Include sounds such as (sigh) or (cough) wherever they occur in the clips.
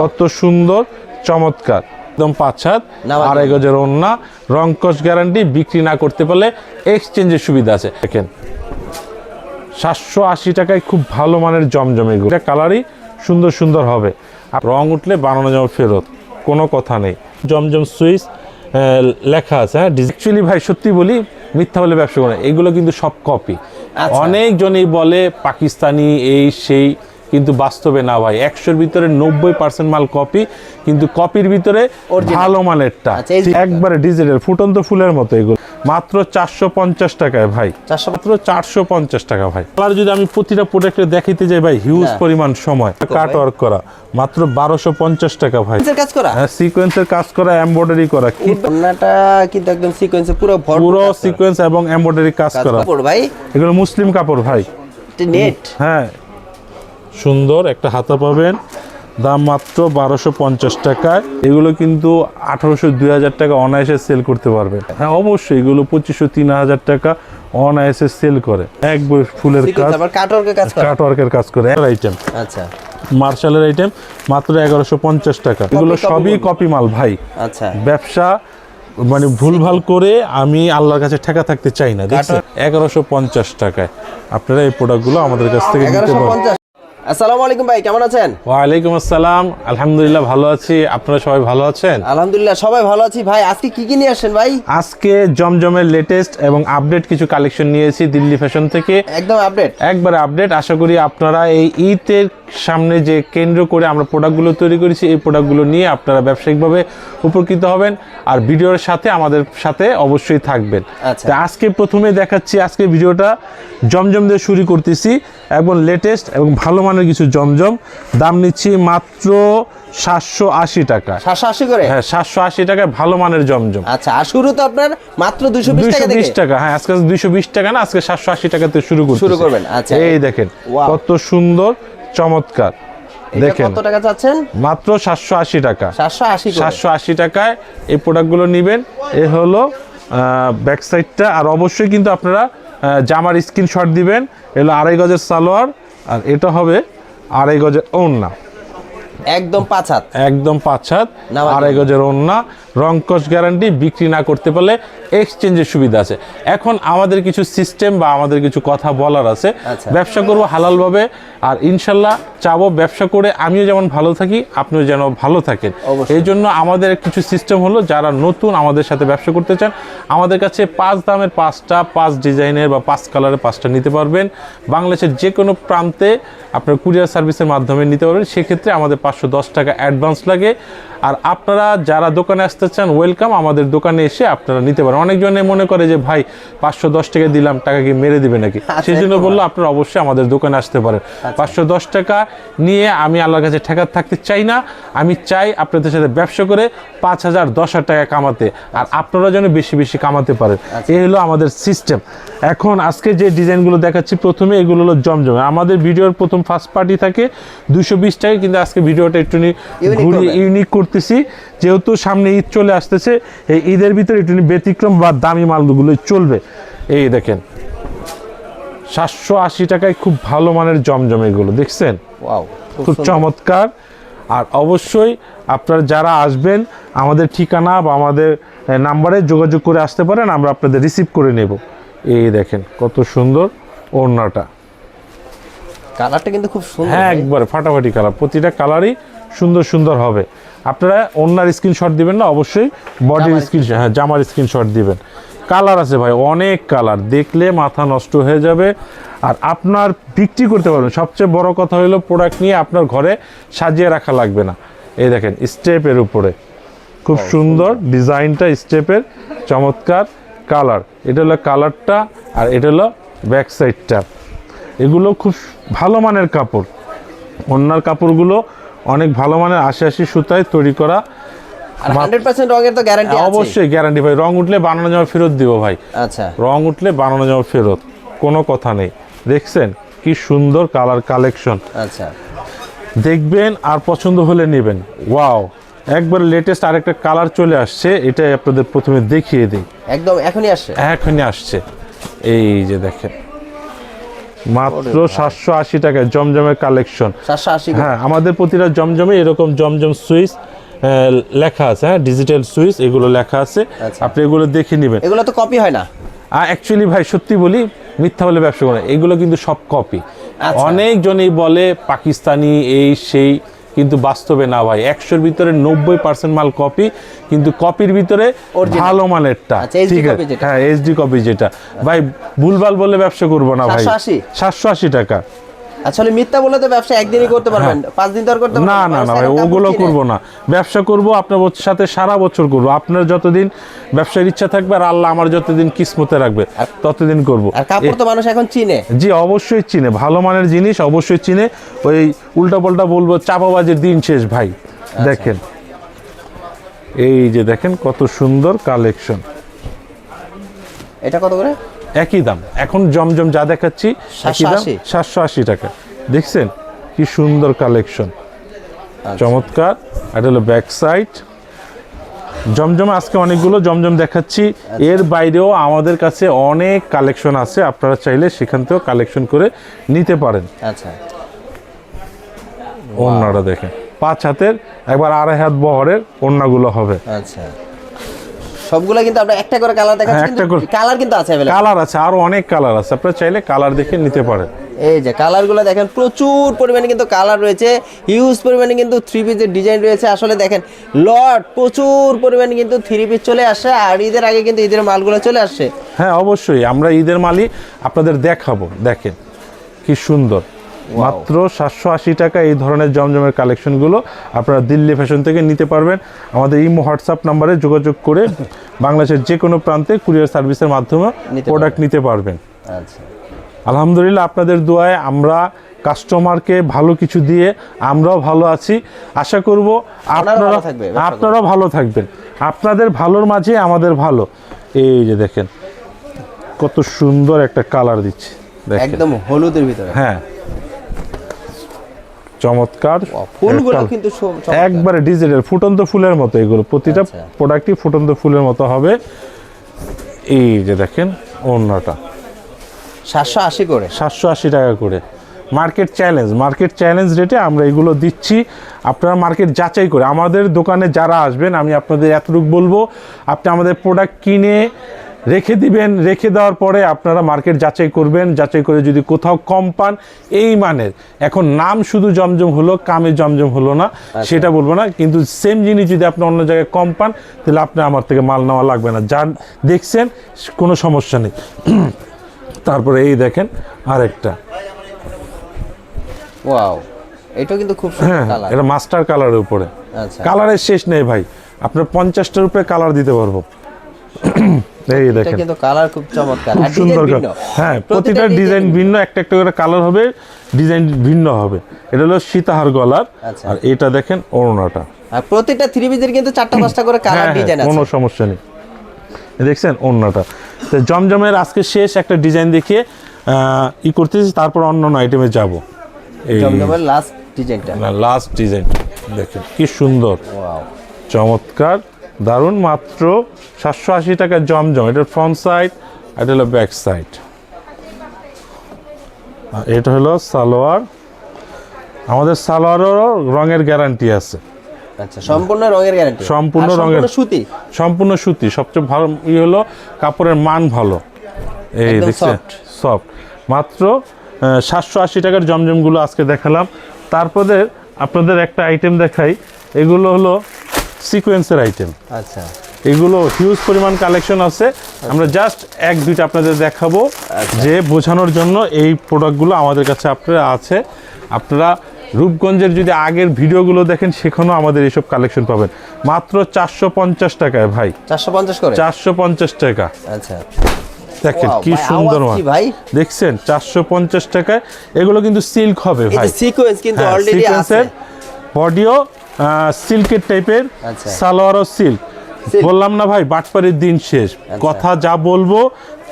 কত সুন্দর চমৎকার। একদম পাঁচ হাত আড়াই গজের ওন্না রংকশ গ্যারান্টি বিক্রি না করতে পারলে এক্সচেঞ্জের সুবিধা আছে। দেখেন সাতশো আশি টাকায় খুব ভালো মানের জমজমে এটা কালারই সুন্দর সুন্দর হবে। আর রং উঠলে বানানো যাবে ফেরত কোনো কথা নেই। জমজম সুইচ লেখা আছে হ্যাঁ অ্যাকচুয়ালি ভাই সত্যি বলি মিথ্যা বলে ব্যবসা করে এগুলো কিন্তু সব কপি আচ্ছা। অনেকজনই বলে পাকিস্তানি এই সেই কিন্তু বাস্তবে না ভাই। একশোর ভিতরে নব্বই পার্সেন্ট মাল কপি কিন্তু কপির ভিতরে। ভালো মানেরটা আচ্ছা, একবারে ডিজিটাল ফুটন্ত ফুলের মতো এগুলো। মাত্র চারশো পঞ্চাশ টাকায় ভাই। চারশো মাত্র চারশো পঞ্চাশ টাকা ভাই। আর যদি আমি প্রতিটা প্রোডাক্টে দেখাইতে যাই ভাই হিউজ। পরিমাণ সময়। কাট ওয়ার্ক করা। মাত্র বারোশো পঞ্চাশ টাকা ভাই। কাজ করা? হ্যাঁ সিকোয়েন্সের কাজ করা এমব্রয়ডারি করা। কিন্তু একদম সিকোয়েন্সে পুরো পুরো সিকোয়েন্স এবং এমব্রয়ডারি কাজ কাজ করা। ভাই। এগুলো মুসলিম কাপড় ভাই। নেট হ্যাঁ সুন্দর একটা হাতা পাবেন। দাম মাত্র বারোশো পঞ্চাশ টাকায়। এগুলো কিন্তু আঠারোশো দুই হাজার টাকা অনায়াসে সেল করতে পারবে। হ্যাঁ অবশ্যই এগুলো পঁচিশশো তিন হাজার টাকা অনায়াসে সেল করে। একবার ফুলের কাজ। কাটওয়ার্কের কাজ করা। আইটেম আচ্ছা। মার্শালের আইটেম মাত্র এগারোশো পঞ্চাশ টাকা। এগুলো সবই কপি মাল ভাই। আচ্ছা। ব্যবসা মানে ভুলভাল করে আমি আল্লাহর কাছে ঠেকা থাকতে চাই না দেখছেন? এগারোশো পঞ্চাশ টাকায়। আপনারা এই প্রোডাক্টগুলো আমাদের কাছ থেকে নিতে পারেন আসসালামু আলাইকুম ভাই কেমন আছেন? ওয়ালাইকুম আসসালাম। আলহামদুলিল্লাহ ভালো আছি। আপনারা সবাই ভালো আছেন? আলহামদুলিল্লাহ সবাই ভালো আছি। ভাই আজকে কি কি নিয়ে আসেন ভাই? আজকে জমজমের লেটেস্ট এবং আপডেট কিছু কালেকশন নিয়েছি দিল্লি ফ্যাশন থেকে। একদম আপডেট একবার আপডেট আশা করি আপনারা এই ঈদের সামনে যে কেন্দ্র করে আমরা প্রোডাক্টগুলো তৈরি করেছি এই প্রোডাক্টগুলো নিয়ে আপনারা ব্যবসায়িকভাবে উপকৃত হবেন আর ভিডিওর সাথে আমাদের সাথে অবশ্যই থাকবেন আচ্ছা। আজকে প্রথমে দেখাচ্ছি আজকে ভিডিওটা জমজম দিয়ে শুরু করতেছি এবং লেটেস্ট এবং ভালো মানের কিছু জমজম দাম নিচ্ছি মাত্র সাতশো আশি টাকা সাতশো আশি করে হ্যাঁ সাতশো আশি টাকায় ভালো মানের জমজম আচ্ছা আর শুরু তো আপনার মাত্র দুশো টাকা বিশ টাকা হ্যাঁ আজকে দুইশো বিশ টাকা না আজকে সাতশো আশি টাকাতে শুরু করছি শুরু করবেন, আচ্ছা। এই দেখেন. কত সুন্দর চমৎকার। দেখেন। কত টাকা চাচ্ছেন? মাত্র সাতশো আশি টাকা। সাতশো আশি করে। সাতশো আশি টাকায় এই প্রোডাক্টগুলো নেবেন। এ হলো ব্যাক সাইডটা আর অবশ্যই কিন্তু আপনারা জামার স্ক্রিনশট দিবেন। এগুলো আড়াই গজের সালোয়ার। আর এটা হবে আড়াই গজের ওড়না। একদম পাঁচ হাত। একদম পাঁচ হাত। আড়াই গজের ওড়না। রংকশ গ্যারান্টি বিক্রি না করতে পারলে এক্সচেঞ্জের সুবিধা আছে। এখন আমাদের কিছু সিস্টেম বা আমাদের কিছু কথা বলার আছে। আচ্ছা। ব্যবসা করব হালালভাবে আর ইনশাল্লাহ চাবো ব্যবসা করে আমিও যেমন ভালো থাকি আপনিও যেন ভালো থাকেন। এই জন্য আমাদের কিছু সিস্টেম হলো যারা নতুন আমাদের সাথে ব্যবসা করতে চান আমাদের কাছে পাঁচ দামের পাঁচটা পাঁচ ডিজাইনের বা পাঁচ কালারের পাঁচটা নিতে পারবেন। বাংলাদেশের যে কোনো প্রান্তে আপনার কুরিয়ার সার্ভিসের মাধ্যমে নিতে পারবেন। সেক্ষেত্রে আমাদের পাঁচশো দশ টাকা অ্যাডভান্স লাগে। আর আপনারা যারা দোকানে আসতে চান ওয়েলকাম আমাদের দোকানে এসে আপনারা নিতে পারেন। অনেকজনে মনে করে যে ভাই পাঁচশো দশ টাকা দিলাম টাকা কি মেরে দিবে নাকি? আচ্ছা, সেই জন্য বলল আপনারা অবশ্যই আমাদের দোকানে আসতে পারেন। পাঁচশো দশ টাকা নিয়ে আমি আল্লাহর কাছে ঠেকা থাকতে চাই না। আমি চাই আপনাদের সাথে ব্যবসা করে পাঁচ হাজার দশ হাজার টাকা কামাতে। আর আপনারা যেন বেশি বেশি কামাতে পারেন। এই হলো আমাদের সিস্টেম এখন আজকে যে ডিজাইনগুলো দেখাচ্ছি প্রথমে এগুলো হলো জমজমে। আমাদের ভিডিওর প্রথম ফার্স্ট পার্টি থাকে দুশো বিশ টাকা কিন্তু আজকে ভিডিওটা একটু ঘুরিয়ে ইউনিক করতেছি। যেহেতু সামনে ঈদ চলে আসতেছে এই ঈদের ভিতরে একটু ব্যতিক্রম বা দামি মালগুলো চলবে। এই দেখেন সাতশো আশি টাকায় খুব ভালো মানের জমজম এগুলো দেখছেন? ওয়াও খুব চমৎকার। আর অবশ্যই আপনারা যারা আসবেন আমাদের ঠিকানা বা আমাদের নাম্বারে যোগাযোগ করে আসতে পারেন আমরা আপনাদের রিসিভ করে নেব। এই দেখেন কত সুন্দর ওড়নাটা। কালারটা কিন্তু খুব সুন্দর হ্যাঁ একবারে ফাটাফাটি কালার। প্রতিটা কালারই সুন্দর সুন্দর হবে। আপনারা ওনার স্ক্রিনশট দিবেন না অবশ্যই বডির স্ক্রিনশট হ্যাঁ জামার স্ক্রিনশট দিবেন। কালার আছে ভাই অনেক কালার। দেখলে মাথা নষ্ট হয়ে যাবে। আর আপনার বিক্রি করতে পারবেন। সবচেয়ে বড় কথা হলো প্রোডাক্ট নিয়ে আপনার ঘরে সাজিয়ে রাখা লাগবে না। এই দেখেন স্টেপের উপরে। খুব সুন্দর ডিজাইনটা স্টেপের চমৎকার। কালার। এটা হলো কালারটা আর এটা হলো ব্যাক সাইডটা এগুলো খুব ভালো মানের কাপড়। অন্যার কাপড়গুলো অনেক ভালো মানের আশি আশি সুতায় তৈরি করা। আর রঙের তো গ্যারান্টি অবশ্যই গ্যারান্টি ভাই। রং উঠলে বানানো জামা ফেরত দিব ভাই। আচ্ছা। রং উঠলে বানানো জামা ফেরত। কোনো কথা নেই। দেখছেন? কি সুন্দর কালার কালেকশন আচ্ছা। দেখবেন আর পছন্দ হলে নেবেন। ওয়াও একবার লেটেস্ট আরেকটা কালার চলে আসছে এটাই আপনাদের প্রথমে দেখিয়ে দিই। একদম এখনই আসছে। এখনই আসছে। এই যে দেখেন মাত্র সাতশো আশি টাকায় জমজমের কালেকশন হ্যাঁ আমাদের প্রতিটা জমজমে এরকম জমজম সুইচ লেখা আছে হ্যাঁ ডিজিটাল সুইচ এগুলো লেখা আছে। আচ্ছা। আপনি এগুলো দেখে নেবেন। এগুলো তো কপি হয় না। আর অ্যাকচুয়ালি ভাই সত্যি বলি মিথ্যা বলে ব্যবসা করে এগুলো কিন্তু সব কপি আচ্ছা। অনেকজনই বলে পাকিস্তানি এই সেই কিন্তু বাস্তবে না ভাই। একশোর ভিতরে নব্বই পার্সেন্ট মাল কপি কিন্তু কপির ভিতরে। ভালো মানেরটা টা ঠিক আছে। হ্যাঁ এইচডি কপি যেটা। ভাই ভুলভাল বলে ব্যবসা করব না ভাই। সাতশো আশি টাকা। আসলে মিথ্যা বলে তো ব্যবসা একদিনই করতে পারবেন পাঁচ দিন তো আর করতে হ্যাঁ। না না না ভাই ওগুলো করব না। ব্যবসা করব আপনার সাথে সারা বছর করব। আপনার যতদিন ব্যবসার ইচ্ছা থাকবে আর আল্লাহ আমার যতদিন কিসমতে রাখবে ততদিন করব। আর কাপড় তো মানুষ এখন চিনে। জি অবশ্যই চিনে। ভালো মানের জিনিস অবশ্যই চিনে। ওই উল্টা পাল্টা বলব চাপাবাজের দিন শেষ ভাই। দেখেন। এই যে দেখেন কত সুন্দর কালেকশন। এটা কত করে? একই দাম। এখন জমজম যা দেখাচ্ছি একই দাম সাতশো আশি। টাকা। দেখছেন? কি সুন্দর কালেকশন। চমৎকার। এটা হলো ব্যাক সাইড জমজমে আজকে অনেকগুলো জমজম দেখাচ্ছি। এর বাইরেও আমাদের কাছে অনেক কালেকশন আছে। আপনারা চাইলে সেখান থেকেও কালেকশন করে নিতে পারেন। আচ্ছা। দেখেন। পাঁচ হাতের একবার আড়াই হাত বহরের ওড়নাগুলো হবে। আচ্ছা। সবগুলো কিন্তু আমরা একটা করে কালার দেখাচ্ছি হ্যাঁ, কিন্তু। কালার কিন্তু আছে available। কালার আছে আরও অনেক কালার আছে। আপনারা চাইলে কালার দেখে নিতে পারেন। এই যে কালারগুলো দেখেন প্রচুর পরিমাণে কিন্তু কালার রয়েছে। হিউজ পরিমাণে কিন্তু থ্রি পিসের ডিজাইন রয়েছে। আসলে দেখেন লট প্রচুর পরিমাণে কিন্তু থ্রি পিস চলে আসে আর ঈদের আগে কিন্তু ঈদের মালগুলো চলে আসছে হ্যাঁ অবশ্যই। আমরা ঈদের মালি আপনাদের দেখাবো। দেখেন কি সুন্দর। মাত্র সাতশো আশি টাকা এই ধরনের জমজমের কালেকশনগুলো আপনারা দিল্লি ফ্যাশন থেকে নিতে পারবেন। আমাদের ইমো হোয়াটসঅ্যাপ নাম্বারে যোগাযোগ করে বাংলাদেশের যে কোনো প্রান্তে কুরিয়ার সার্ভিসের মাধ্যমে প্রোডাক্ট নিতে পারবেন। আচ্ছা। আলহামদুলিল্লাহ আপনাদের দোয়ায় আমরা কাস্টমারকে ভালো কিছু দিয়ে আমরাও ভালো আছি। আশা করব আপনারা আপনারাও ভালো থাকবেন। আপনাদের ভালোর মাঝে আমাদের ভালো। এই যে দেখেন কত সুন্দর একটা কালার দিচ্ছে। একদম হলুদের ভিতরে। হ্যাঁ। চমৎকার। ফুলগুলো কিন্তু একবারে ডিজিটাল ফুটন্ত ফুলের মতো এগুলো। প্রতিটা আচ্ছা। প্রোডাক্টই ফুটন্ত ফুলের মতো হবে। এই যে দেখেন অন্যটা সাতশো আশি করে। সাতশো আশি টাকা করে। মার্কেট চ্যালেঞ্জ মার্কেট চ্যালেঞ্জ রেটে আমরা এগুলো দিচ্ছি। আপনারা মার্কেট যাচাই করে। আমাদের দোকানে যারা আসবেন আমি আপনাদের এতটুকু বলব আপনি আমাদের প্রোডাক্ট কিনে রেখে দিবেন রেখে দেওয়ার পরে আপনারা মার্কেট যাচাই করবেন যাচাই করে যদি কোথাও কম পান এই মানের। এখন নাম শুধু জমজম হলো কামে জমজম হলো না সেটা বলব না। কিন্তু সেম জিনিস যদি আপনি অন্য জায়গায় কম পান তাহলে আপনি আমার থেকে মাল নেওয়া লাগবে না। যা দেখছেন কোনো সমস্যা নেই। তারপরে এই দেখেন আরেকটা। ওয়াও এটা কিন্তু খুব হ্যাঁ কালার এটা মাস্টার কালারের উপরে। আচ্ছা। কালারের শেষ নেই ভাই। আপনার পঞ্চাশটার উপরে কালার দিতে পারব। এই দেখেন। কিন্তু কালার খুব চমৎকার। খুব সুন্দর হ্যাঁ প্রতিটা ডিজাইন ভিন্ন। একটা একটা করে কালার হবে ডিজাইন ভিন্ন হবে। এটা হলো সীতাহার গলার আচ্ছা। আর এটা দেখেন অরুণাটা আর প্রতিটা থ্রি পিসের কিন্তু চারটা পাঁচটা করে কালার হ্যাঁ, হ্যাঁ, ডিজাইন কোনো সমস্যা নেই। দেখছেন অন্যটা তো জমজমের আজকে শেষ একটা ডিজাইন দেখিয়ে ই করতেছি তারপর অন্য অন্য আইটেমে যাব। জমজমের লাস্ট ডিজাইনটা লাস্ট ডিজাইন দেখেন কি সুন্দর। চমৎকার। দারুণ মাত্র সাতশো আশি টাকার জমজম। এটার ফ্রন্ট সাইড এটা হলো ব্যাক সাইড এটা হলো সালোয়ার। আমাদের সালোয়ারেরও রঙের গ্যারান্টি আছে। আচ্ছা সম্পূর্ণ রঙের গ্যারান্টি সম্পূর্ণ রঙের- সুতি? সম্পূর্ণ সুতি। সবচেয়ে ভালো ই হলো কাপড়ের মান ভালো। এই দেখছেন? সফট মাত্র সাতশো আশি টাকার জমজমগুলো আজকে দেখালাম। তারপরে আপনাদের একটা আইটেম দেখাই। এগুলো হলো সিকোয়েন্সের আইটেম আচ্ছা। এগুলো হিউজ পরিমাণ কালেকশন আছে। আমরা জাস্ট এক দুইটা আপনাদের দেখাবো আচ্ছা। যে বোঝানোর জন্য এই প্রোডাক্টগুলো আমাদের কাছে আপনারা আছে। আপনারা রূপগঞ্জের যদি আগের ভিডিওগুলো দেখেন সেখানেও আমাদের এইসব কালেকশন পাবেন। মাত্র চারশো পঞ্চাশ টাকায় ভাই। চারশো পঞ্চাশ করে? চারশো পঞ্চাশ টাকা। আচ্ছা। দেখেন কি সুন্দর ভাই? দেখছেন চারশো পঞ্চাশ টাকায়। এগুলো কিন্তু সিল্ক হবে ভাই। সিকোয়েন্স কিন্তু হ্যাঁ, অলরেডি আছে। বডিও সিল্কের টাইপের আচ্ছা। সালোয়ারও সিল্ক। বললাম না ভাই বাটপাড়ির দিন শেষ। আচ্ছা। কথা যা বলব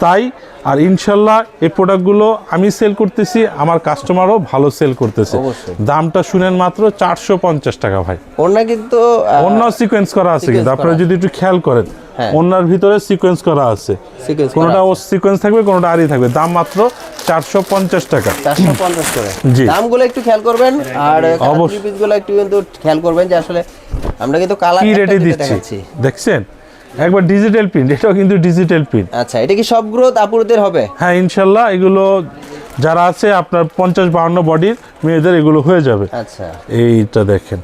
তাই। আর ইনশাল্লাহ এই প্রোডাক্টগুলো আমি সেল করতেছি আমার কাস্টমারও ভালো সেল করতেছে। দামটা শুনেন মাত্র চারশো পঞ্চাশ টাকা ভাই। ওনা কিন্তু অন্য সিকোয়েন্স করা আছে কিন্তু আপনারা যদি একটু খেয়াল করেন। ওনার ভিতরে সিকোয়েন্স করা আছে। কোনটা সিকোয়েন্স থাকবে কোনটা আরই থাকবে। দাম মাত্র চারশো পঞ্চাশ টাকা। চারশো পঞ্চাশ করে। জি। দামগুলো একটু খেয়াল করবেন আর অবশ্যই। পিস একটু কিন্তু খেয়াল করবেন যে আসলে আমরা কিন্তু কালার কি রেটে দিচ্ছি? দেখছেন? একবার ডিজিটাল প্রিন্ট এটাও কিন্তু ডিজিটাল প্রিন্ট আচ্ছা এটা কি সব গ্রোথ আপুরদের হবে? হ্যাঁ ইনশাল্লাহ এগুলো যারা আছে আপনার পঞ্চাশ বাহান্ন বডির মেয়েদের এগুলো হয়ে যাবে। আচ্ছা। এইটা দেখেন।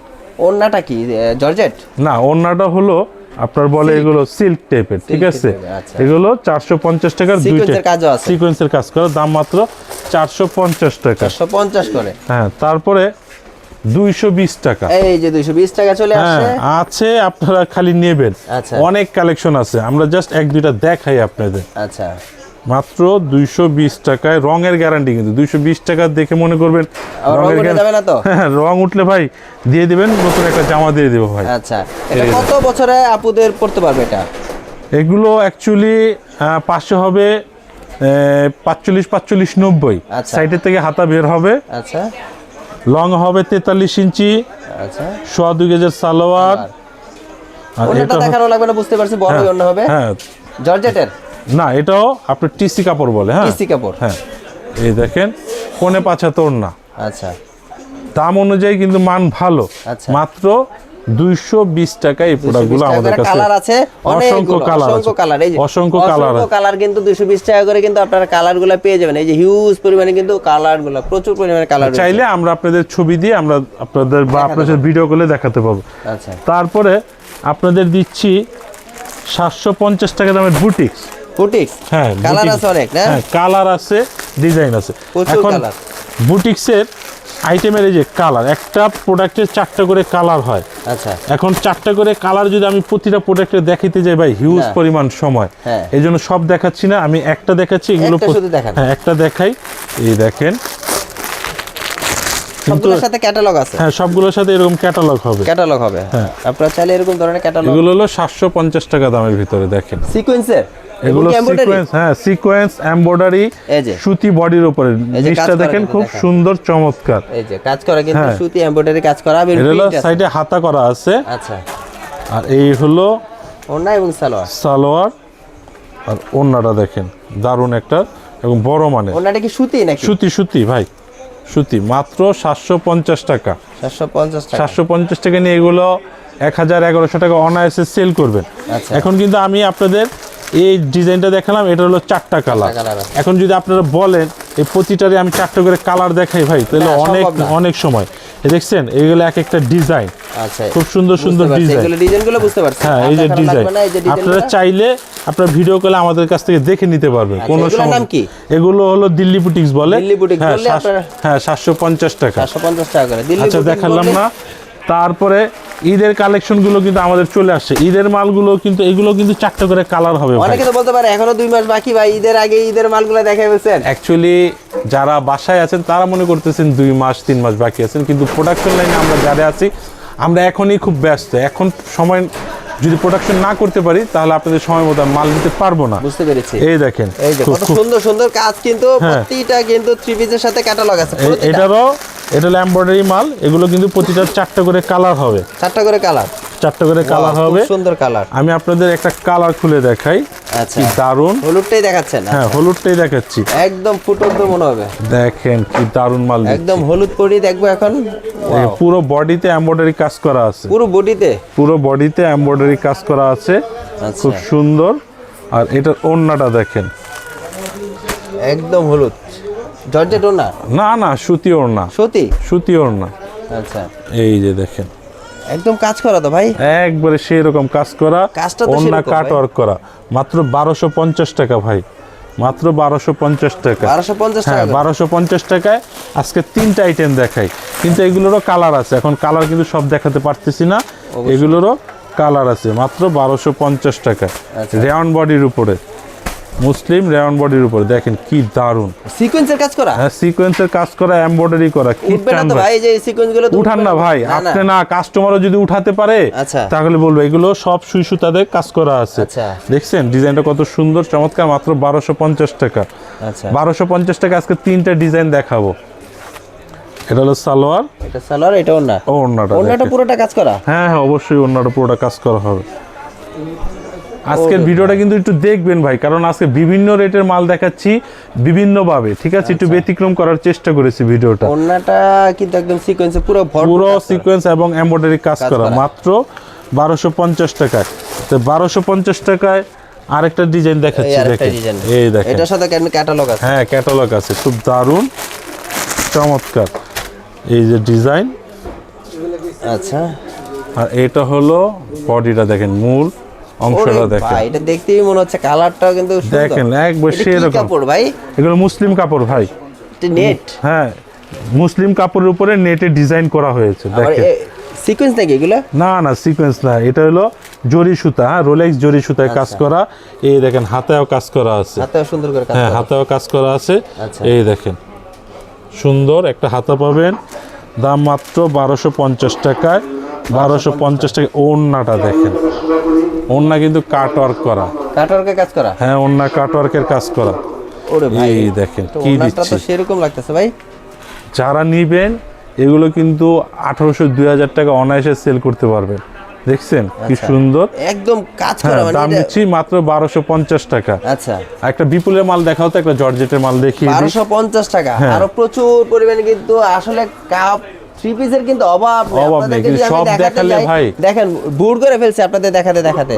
ওন্নাটা কি জর্জেট? না অন্যটা হলো আপনার বলে এগুলো সিল্ক টাইপের ঠিক আছে? আচ্ছা। এগুলো চারশো পঞ্চাশ টাকার দুইটা সিকোয়েন্সের কাজ করে দাম মাত্র চারশো পঞ্চাশ টাকা। চারশো পঞ্চাশ করে। হ্যাঁ তারপরে দুইশো বিশ টাকা। এই যে দুইশো বিশ টাকা চলে আসে আছে আপনারা খালি নেবেন। আচ্ছা। অনেক কালেকশন আছে। আমরা জাস্ট এক দুইটা দেখাই আপনাদের। আচ্ছা। মাত্র দুইশো বিশ টাকায় রঙের গ্যারান্টি কিন্তু। দুইশো বিশ টাকা দেখে মনে করবেন রং? (laughs) হ্যাঁ রং উঠলে ভাই দিয়ে দিবেন নতুন একটা জামা দিয়ে দেবো ভাই। আচ্ছা কত বছরে আপুদের পড়তে পারবে এটা? এগুলো অ্যাকচুয়ালি পাঁচশো হবে পাঁচচল্লিশ পাঁচচল্লিশ নব্বই। আচ্ছা। সাইডের থেকে হাতা বের হবে। আচ্ছা। লং হবে তেতাল্লিশ ইঞ্চি। আচ্ছা। সোয়া দুই গেজের সালোয়ার। আর এটা হ- দেখানো লাগবে না বুঝতে পারছি বড় হবে। হ্যাঁ। জর্জেটের? না এটাও আপনার টিসি কাপড় বলে হ্যাঁ? টিসি কাপড়। হ্যাঁ। এই দেখেন কোনে পাঁচাত্তর না আচ্ছা। দাম অনুযায়ী কিন্তু মান ভালো। আচ্ছা। মাত্র দুইশো বিশ টাকা এই প্রোডাক্টগুলো আমাদের কাছে কালার আছে অসংখ্য কালার অসংখ্য কালার এই অসংখ্য কালার কালার কিন্তু 220 টাকা করে কিন্তু আপনারা কালারগুলো পেয়ে যাবেন। এই যে হিউজ পরিমাণে কিন্তু কালারগুলো প্রচুর পরিমাণে কালার চাইলে আমরা আপনাদের ছবি দিয়ে আমরা আপনাদের বা আপনাদের ভিডিও করলে দেখাতে পাবো আচ্ছা। তারপরে আপনাদের দিচ্ছি সাতশো পঞ্চাশ টাকা দামের বুটিক্স বুটিক্স? হ্যাঁ কালার আছে অনেক না? হ্যাঁ কালার আছে ডিজাইন আছে। এখন বুটিক্সের আইটেমের এই যে কালার একটা প্রোডাক্টের চারটা করে কালার হয়। আচ্ছা। এখন চারটা করে কালার যদি আমি প্রতিটা প্রোডাক্টে দেখাইতে যাই ভাই হিউজ পরিমাণ সময়। হ্যাঁ। এই জন্য সব দেখাচ্ছি না আমি একটা দেখাচ্ছি এগুলো। হ্যাঁ একটা দেখাই। এই দেখেন। সবগুলোর সাথে ক্যাটালগ আছে? হ্যাঁ সবগুলোর সাথে এরকম ক্যাটালগ হবে। ক্যাটালগ হবে। হ্যাঁ। আপনারা চাইলে এরকম ধরনের ক্যাটালগ এগুলো হলো সাতশো পঞ্চাশ টাকা দামের ভিতরে দেখেন। সিকোয়েন্সের এগুলো সিকোয়েন্স হ্যাঁ সিকোয়েন্স এমব্রয়ডারি সুতি বডির উপরে। জিনিসটা দেখেন খুব সুন্দর চমৎকার। এই যে কাজ করা কিন্তু হ্যাঁ। সুতি এমব্রয়ডারি কাজ করা। সাইডে হাতা করা আছে। আচ্ছা। আর এই হলো ওন্না এবং সালোয়ার। সালোয়ার। আর ওন্নাটা দেখেন দারুণ একটা এবং বড় মানে ওন্নাটা কি সুতি নাকি? সুতি সুতি ভাই সুতি। মাত্র সাতশো পঞ্চাশ টাকা। চারশো পঞ্চাশ টাকা। সাতশো পঞ্চাশ টাকা নিয়ে এগুলো এক হাজার এগারোশো টাকা অনায়াসে সেল করবেন। আচ্ছা। এখন কিন্তু আমি আপনাদের এই ডিজাইনটা দেখালাম এটা হলো চারটা কালার। এখন যদি আপনারা বলেন এই প্রতিটারে আমি চারটা করে কালার দেখাই ভাই তাহলে অনেক অনেক সময়। দেখছেন এগুলো এক একটা ডিজাইন। আচ্ছা খুব সুন্দর সুন্দর ডিজাইন। ডিজাইনগুলো বুঝতে পারছি। হ্যাঁ এই যে ডিজাইন। লাগবে না, এই যে আপনারা চাইলে আপনার ভিডিও কলে আমাদের কাছ থেকে দেখে নিতে পারবেন আচ্ছা, কোনো সমস্যা কি? এগুলো হলো দিল্লি বুটিক্স বলে। হ্যাঁ হ্যাঁ সাতশো টাকা। পঞ্চাশ টাকা আচ্ছা দেখালাম না। তারপরে ঈদের কালেকশনগুলো কিন্তু আমাদের চলে আসছে। ঈদের মালগুলো কিন্তু এগুলো কিন্তু চারটা করে কালার হবে অনেকে তো বলতে পারে এখনও দুই মাস বাকি ভাই ঈদের আগে ঈদের মালগুলো দেখাই বলছেন অ্যাকচুয়ালি যারা বাসায় আছেন তারা মনে করতেছেন দুই মাস তিন মাস বাকি আছেন কিন্তু প্রোডাকশন লাইনে আমরা যারা আছি আমরা এখনই খুব ব্যস্ত। এখন সময় যদি প্রোডাকশন না করতে পারি তাহলে আপনাদের সময় মতো মাল দিতে পারব না। বুঝতে পেরেছি। এই দেখেন এই খুব- সুন্দর সুন্দর কাজ কিন্তু হ্যাঁ। প্রতিটা কিন্তু থ্রি পিসের সাথে ক্যাটালগ আছে। এটারও এটা হলো এমব্রয়ডারি মাল এগুলো কিন্তু প্রতিটা চারটা করে কালার হবে। চারটা করে কালার চারটা করে কালার হবে। সুন্দর কালার আমি আপনাদের একটা কালার খুলে দেখাই আচ্ছা। কি দারুণ। হলুদটাই দেখাচ্ছেন হ্যাঁ হলুদটাই দেখাচ্ছি। একদম ফুটন্ত মনে হবে। দেখেন কি দারুণ মাল একদম হলুদ পরি দেখব এখন। পুরো বডিতে এমব্রয়ডারি কাজ করা আছে। পুরো বডিতে? পুরো বডিতে এমব্রয়ডারি কাজ করা আছে। আচ্ছা। খুব সুন্দর। আর এটার ওড়নাটা দেখেন। একদম হলুদ। জর্জেট না না না সুতি ওড়না। সতী? সুতি ওড়না। আচ্ছা। এই যে দেখেন। একদম কাজ করা তো ভাই? একবারে সেই রকম কাজ করা কাজটা ওড়না কাট। ওয়ার্ক করা। মাত্র বারোশো পঞ্চাশ টাকা ভাই। মাত্র বারোশো পঞ্চাশ টাকা। বারোশো পঞ্চাশ হ্যাঁ টাকা বারোশো পঞ্চাশ টাকায় আজকে তিনটা আইটেম দেখাই। কিন্তু এগুলোরও কালার আছে। এখন কালার কিন্তু সব দেখাতে পারতেছি না। এগুলোরও কালার আছে। মাত্র বারোশো পঞ্চাশ টাকা। রেওয়ান বডির উপরে। মুসলিম রেওয়ান বডির উপরে দেখেন কি দারুণ সিকোয়েন্সের কাজ করা? হ্যাঁ সিকোয়েন্সের কাজ করা এমব্রয়ডারি করা কি তো ভাই। যে সিকোয়েন্সগুলো উঠান না ভাই। আপনি না কাস্টমারও যদি উঠাতে পারে আচ্ছা। তাহলে বলব এগুলো সব সুই সুতাতে কাজ করা আছে। আচ্ছা। দেখছেন ডিজাইনটা কত সুন্দর চমৎকার মাত্র বারোশো পঞ্চাশ টাকা। আচ্ছা। বারোশো পঞ্চাশ টাকা আজকে তিনটা ডিজাইন দেখাবো। এটা হলো সালোয়ার। এটা সালোয়ার এটাও না ও ওড়নাটা ওন্নাটা পুরোটা কাজ করা? হ্যাঁ হ্যাঁ অবশ্যই ওড়নাটা পুরোটা কাজ করা হবে। আজকের ভিডিওটা কিন্তু একটু দেখবেন ভাই কারণ আজকে বিভিন্ন রেটের মাল দেখাচ্ছি বিভিন্নভাবে ঠিক আছে? একটু ব্যতিক্রম করার চেষ্টা করেছি ভিডিওটা। ওন্নাটা কিন্তু একদম সিকোয়েন্সে পুরো পুরো সিকোয়েন্স এবং এমব্রয়ডারি কাজ করা। মাত্র বারোশো পঞ্চাশ টাকায়। তো বারোশো পঞ্চাশ টাকায় আরেকটা ডিজাইন দেখাচ্ছি দেখেন। এই দেখেন। এটার সাথে ক্যাটালগ আছে। হ্যাঁ ক্যাটালগ আছে। খুব দারুণ। চমৎকার। এই যে ডিজাইন আচ্ছা। আর এটা হলো বডিটা দেখেন মূল। অংশটা দেখেন। এটা দেখতেই মনে হচ্ছে কালারটাও কিন্তু সুন্দর। দেখেন, একবার সেরকম। কাপড় ভাই? এগুলো মুসলিম কাপড় ভাই। নেট? হ্যাঁ মুসলিম কাপড়ের উপরে নেটে ডিজাইন করা হয়েছে দেখেন। সিকোয়েন্স নাকি এগুলো? না না সিকোয়েন্স না এটা হলো জরি সুতা হ্যাঁ রোলেক্স জরি সুতায় কাজ আচ্ছা। করা। এই দেখেন হাতেও কাজ করা আছে। হাতেও সুন্দর করে কাজ হ্যাঁ হাতেও কাজ করা আছে। আচ্ছা। এই দেখেন সুন্দর একটা হাতা পাবেন। দাম মাত্র বারোশো পঞ্চাশ টাকায় বারোশো পঞ্চাশ টাকা ওড়নাটা দেখেন। ওড়না কিন্তু কাট ওয়ার্ক করা। কাটওয়ার্কে কাজ করা? হ্যাঁ ওড়না কাট ওয়ার্কের কাজ করা। ওরে ভাই এই দেখেন কি দিচ্ছি তো সেরকম লাগতেছে ভাই। যারা নিবেন এগুলো কিন্তু আঠারোশো দুই হাজার টাকা অনায়াসে সেল করতে পারবেন। দেখছেন? কি আচ্ছা। সুন্দর। একদম কাজ হ্যাঁ করা মানে দাম দিচ্ছি মাত্র বারোশো পঞ্চাশ টাকা। আচ্ছা। একটা বিপুলের মাল দেখাও তো একটা জর্জেটের মাল। বারোশো পঞ্চাশ টাকা। হ্যাঁ। আরও প্রচুর পরিমাণে কিন্তু আসলে কাপ থ্রি পিসের কিন্তু অভাব অভাব নেই, সব দেখালে ভাই। দেখেন বুড় করে ফেলছে আপনাদের দেখাতে দেখাতে।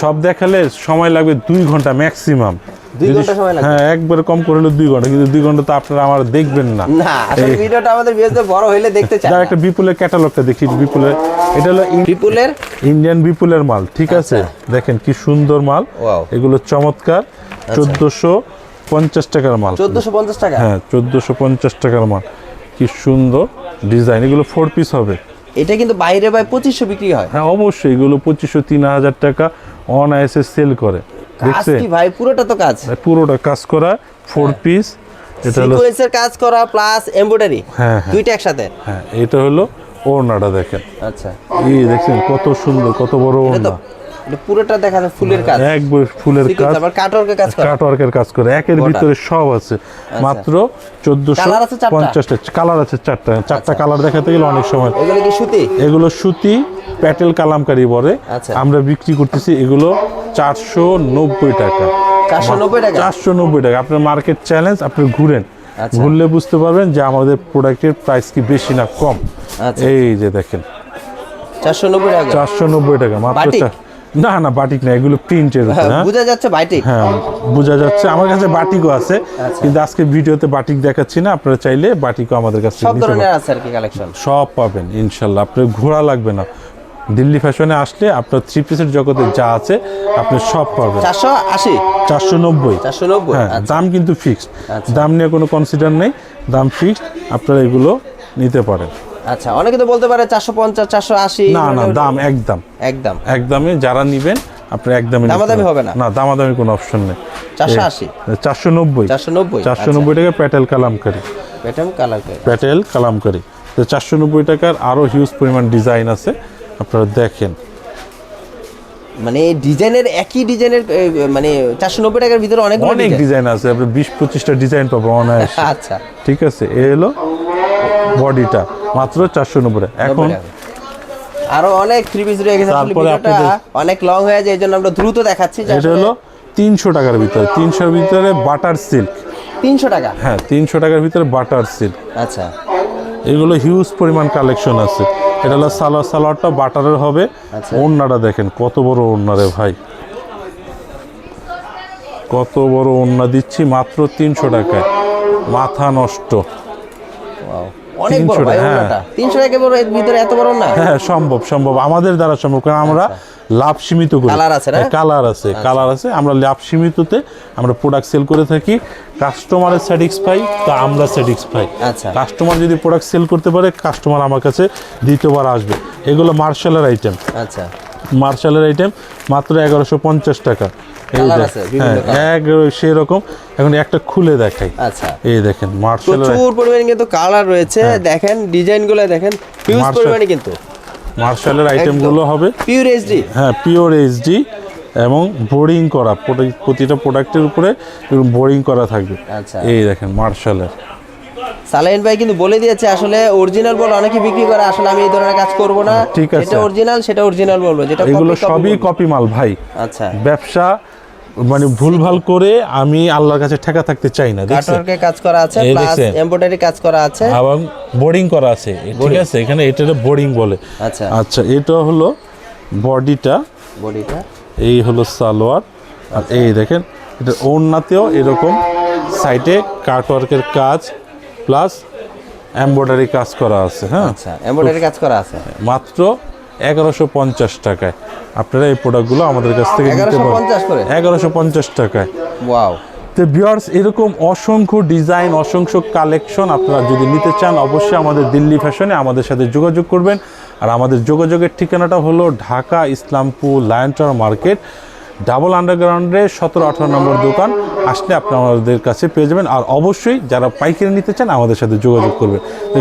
সব দেখালে সময় লাগবে দুই ঘণ্টা ম্যাক্সিমাম দুই ঘণ্টা সময় লাগবে? হ্যাঁ একবার কম করে হলো দুই ঘণ্টা কিন্তু দুই ঘণ্টা তো আপনারা আমার দেখবেন না। না আসলে ভিডিওটা আমাদের ভিউজদের বড় হইলে দেখতে চাই একটা বিপুলের ক্যাটালগটা দেখি বিপুলের এটা হলো বিপুলের? ইন্ডিয়ান বিপুলের মাল ঠিক আছে? দেখেন কি সুন্দর মাল। আচ্ছা। আচ্ছা। এগুলো চমৎকার। চোদ্দোশো পঞ্চাশ টাকার মাল। চোদ্দশো পঞ্চাশ টাকা? হ্যাঁ চোদ্দোশো পঞ্চাশ টাকার মাল। কি সুন্দর ডিজাইন এগুলো ফোর পিস হবে। এটা কিন্তু বাইরে ভাই পঁচিশশো বিক্রি হয়। হ্যাঁ অবশ্যই এগুলো পঁচিশশো তিন হাজার টাকা অনায়াসে সেল করে। দেখছে ভাই? পুরোটা তো কাজ। পুরোটা কাজ করা ফোর পিস এটা হলো সিকোয়েন্সের কাজ করা প্লাস এমব্রয়ডারি হ্যাঁ, হ্যাঁ। দুইটা একসাথে? হ্যাঁ এটা হলো ওড়নাটা দেখেন। আচ্ছা। এই দেখছেন কত সুন্দর কত বড় ওড়না। এটা পুরোটা দেখা যায় ফুলের কাজ। একবার ফুলের কাজ। আবার কাটওয়ার্কের কাজ করা। কাট ওয়ার্কের কাজ করে একের ভিতরে সব আছে। মাত্র চোদ্দশো কালার আছে পঞ্চাশটা কালার আছে চারটা। চারটা কালার দেখাতে গেলে অনেক সময় এগুলো কি সুতি? এগুলো সুতি প্যাটেল কালামকারি বলে। আচ্ছা। আমরা বিক্রি করতেছি এগুলো চারশো নব্বই টাকা। চারশো নব্বই টাকা? চারশো নব্বই টাকা। আপনার মার্কেট চ্যালেঞ্জ আপনি ঘুরেন। আচ্ছা। ঘুরলে বুঝতে পারবেন যে আমাদের প্রোডাক্টের প্রাইস কি বেশি না কম। আচ্ছা। এই যে দেখেন। চারশো নব্বই টাকা। চারশো নব্বই টাকা মাত্র না না বাটিক না এগুলো প্রিন্টের হ্যাঁ, হ্যাঁ? বোঝা যাচ্ছে বাইটি হ্যাঁ বোঝা যাচ্ছে। আমার কাছে বাটিকও আছে আচ্ছা। কিন্তু আজকে ভিডিওতে বাটিক দেখাচ্ছি না আপনারা চাইলে বাটিকও আমাদের কাছে সব ধরনের আছে আর কি কালেকশন সব পাবেন ইনশাল্লাহ। আপনার ঘোরা লাগবে না। দিল্লি ফ্যাশনে আসলে আপনার থ্রি পিসের জগতে যা আছে আপনি সব পাবেন। চারশো আশি? চারশো নব্বই। চারশো নব্বই হ্যাঁ আচ্ছা। দাম কিন্তু ফিক্সড আচ্ছা। দাম নিয়ে কোনো কনসিডার নেই দাম ফিক্সড আপনারা এগুলো নিতে পারেন। আচ্ছা অনেকে তো বলতে পারে চারশো পঞ্চাশ চারশো আশি না না দাম একদম। একদম। একদমই যারা নিবেন আপনার একদমই দামাদামি হবে না? না দামাদামি কোনো অপশন নেই। 480 চারশো নব্বই। চারশো নব্বই চারশো নব্বই টাকা petal kalamkari. Pattern colour petal kalamkari. তো চারশো নব্বই টাকার আরও হিউজ পরিমাণ ডিজাইন আছে আপনারা দেখেন। মানে ডিজাইনের একই ডিজাইনের মানে চারশো নব্বই টাকার ভিতরে অনেক অনেক ডিজাইন আছে আপনি বিশ পঁচিশটা ডিজাইন পাবো অনায়াস। আচ্ছা। ঠিক আছে এ হলো বডিটা। মাত্র চারশো নব্বই। এখন 90 আরও অনেক থ্রি পিস রয়ে গেছে তারপরে অনেক লং হয়ে যায় এই জন্য আমরা দ্রুত দেখাচ্ছি এটা হলো তিনশো টাকার ভিতরে তিনশোর ভিতরে বাটার সিল্ক তিনশো টাকা? হ্যাঁ তিনশো টাকার ভিতরে বাটার সিল্ক আচ্ছা। এগুলো হিউজ পরিমাণ কালেকশন আছে। এটা হলো সালোয়ার সালোয়ারটা বাটারের হবে। আচ্ছা। ওড়নাটা দেখেন কত বড় ওড়না রে ভাই। কত বড় ওড়না দিচ্ছি মাত্র তিনশো টাকায়। মাথা নষ্ট। অনেক বড় ভাই হ্যাঁ। ওনাটা তিনশো টাকা বড় এর ভিতরে এত বড় না? হ্যাঁ সম্ভব সম্ভব। আমাদের দ্বারা সম্ভব কারণ আমরা লাভ সীমিত করি। কালার আছে না? কালার আছে কালার আছে। আমরা লাভ সীমিততে আমরা প্রোডাক্ট সেল করে থাকি। কাস্টমারের স্যাটিসফাই তা আমরা স্যাটিসফাই আচ্ছা। কাস্টমার যদি প্রোডাক্ট সেল করতে পারে কাস্টমার আমার কাছে দ্বিতীয়বার আসবে। এগুলো মার্শালের আইটেম আচ্ছা। মার্শালের আইটেম মাত্র এগারোশো পঞ্চাশ টাকা। হ্যাঁ সেরকম। এখন একটা খুলে দেখাই। আচ্ছা। এই দেখেন প্রচুর পরিমাণে কিন্তু কালার রয়েছে। দেখেনগুলো দেখেন হিউজ পরিমাণে কিন্তু। মার্শালের আইটেমগুলো হবে। পিওর এইচডি হ্যাঁ পিওর এইচডি এবং বোরিং করা। প্রতিটা প্রোডাক্টের উপরে বোরিং করা থাকবে। আচ্ছা। এই দেখেন মার্শালের সালাইন ভাই কিন্তু বলে দিয়েছে আসলে অরিজিনাল বল অনেকে বিক্রি করে আসলে আমি এই ধরনের কাজ করব না। ঠিক আছে। যেটা অরিজিনাল সেটা অরিজিনাল বলব। যেটা এগুলো সবই কপি মাল ভাই। আচ্ছা। ব্যবসা মানে ভুলভাল করে আমি আল্লাহর কাছে ঠেকা থাকতে চাই না কাটওয়ার্কে কাজ করা আছে প্লাস? এমব্রয়ডারি কাজ করা আছে। এবং বোর্ডিং করা আছে ঠিক আছে? এখানে এটা বোর্ডিং বলে। আচ্ছা। আচ্ছা এটা হলো বডিটা বডিটা এই হলো সালোয়ার। আর এই দেখেন এটা ওড়নাতেও এরকম সাইডে কাটওয়ার্কের কাজ প্লাস এমব্রয়ডারি কাজ করা আছে হ্যাঁ? আচ্ছা এমব্রয়ডারি কাজ করা আছে। মাত্র এগারোশো পঞ্চাশ টাকায়। আপনারা এই প্রোডাক্টগুলো আমাদের কাছ থেকে নিতে 1150 করে? এগারোশো পঞ্চাশ টাকায়। ওয়াও তো ভিউয়ার্স এরকম অসংখ্য ডিজাইন অসংখ্য কালেকশন আপনারা যদি নিতে চান অবশ্যই আমাদের দিল্লি ফ্যাশনে আমাদের সাথে যোগাযোগ করবেন। আর আমাদের যোগাযোগের ঠিকানাটা হলো Dhaka Islampur lion tower market double আন্ডারগ্রাউন্ডে সতেরো আঠারো নম্বর দোকান। আসলে আপনি আমাদের কাছে পেয়ে যাবেন। আর অবশ্যই যারা পাইকারি নিতে চান, আমাদের সাথে যোগাযোগ করবেন।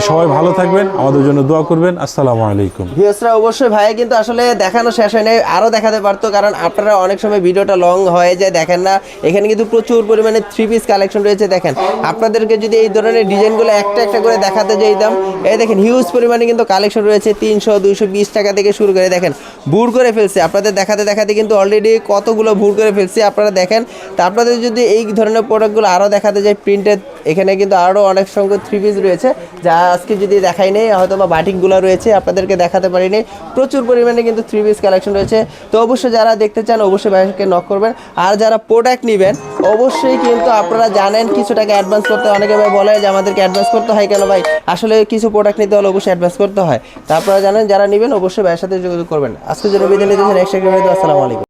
সবাই ভালো থাকবেন, আমাদের জন্য দোয়া করবেন। আসসালামু আলাইকুম। ভিউসরা অবশ্যই ভাই কিন্তু আসলে দেখানো শেষ হয় নাই আরও দেখাতে পারতো। কারণ আপনারা অনেক সময় ভিডিওটা লং হয়ে যায়, দেখেন না। এখানে কিন্তু প্রচুর পরিমাণে থ্রি পিস কালেকশন রয়েছে, দেখেন। আপনাদেরকে যদি এই ধরনের ডিজাইনগুলো একটা একটা করে দেখাতে যাইতাম এই দেখেন হিউজ পরিমাণে কিন্তু কালেকশন রয়েছে, তিনশো, দুইশো, বিশ টাকা থেকে শুরু করে, দেখেন, ভুর করে ফেলছে। আপনাদের দেখাতে দেখাতে কিন্তু অলরেডি কতগুলো ভুর করে ফেলছে, আপনারা দেখেন। তা আপনাদের যদি এই ধরনের প্রোডাক্টগুলো আরও দেখাতে যায় প্রিন্টেড এখানে কিন্তু আরও অনেক সংখ্যক থ্রি পিস রয়েছে, যা আজকে যদি দেখাই নেই হয়তো বা বাটিকগুলো রয়েছে, আপনাদেরকে দেখাতে পারিনি। প্রচুর পরিমাণে কিন্তু থ্রি পিস কালেকশন রয়েছে। তো অবশ্যই যারা দেখতে চান, অবশ্যই ভাইকে নক করবেন। আর যারা প্রোডাক্ট নেবেন, অবশ্যই কিন্তু আপনারা জানেন কিছু টাকা অ্যাডভান্স করতে। অনেকে ভাই বলে যে, আমাদেরকে অ্যাডভান্স করতে হয় কেন ভাই? আসলে কিছু প্রোডাক্ট নিতে হলে অবশ্যই অ্যাডভান্স করতে হয়। তা আপনারা জানেন, যারা নেবেন, অবশ্যই সাথে যোগাযোগ করবেন। আজকে জন্য বিদায় আসসালামু আলাইকুম।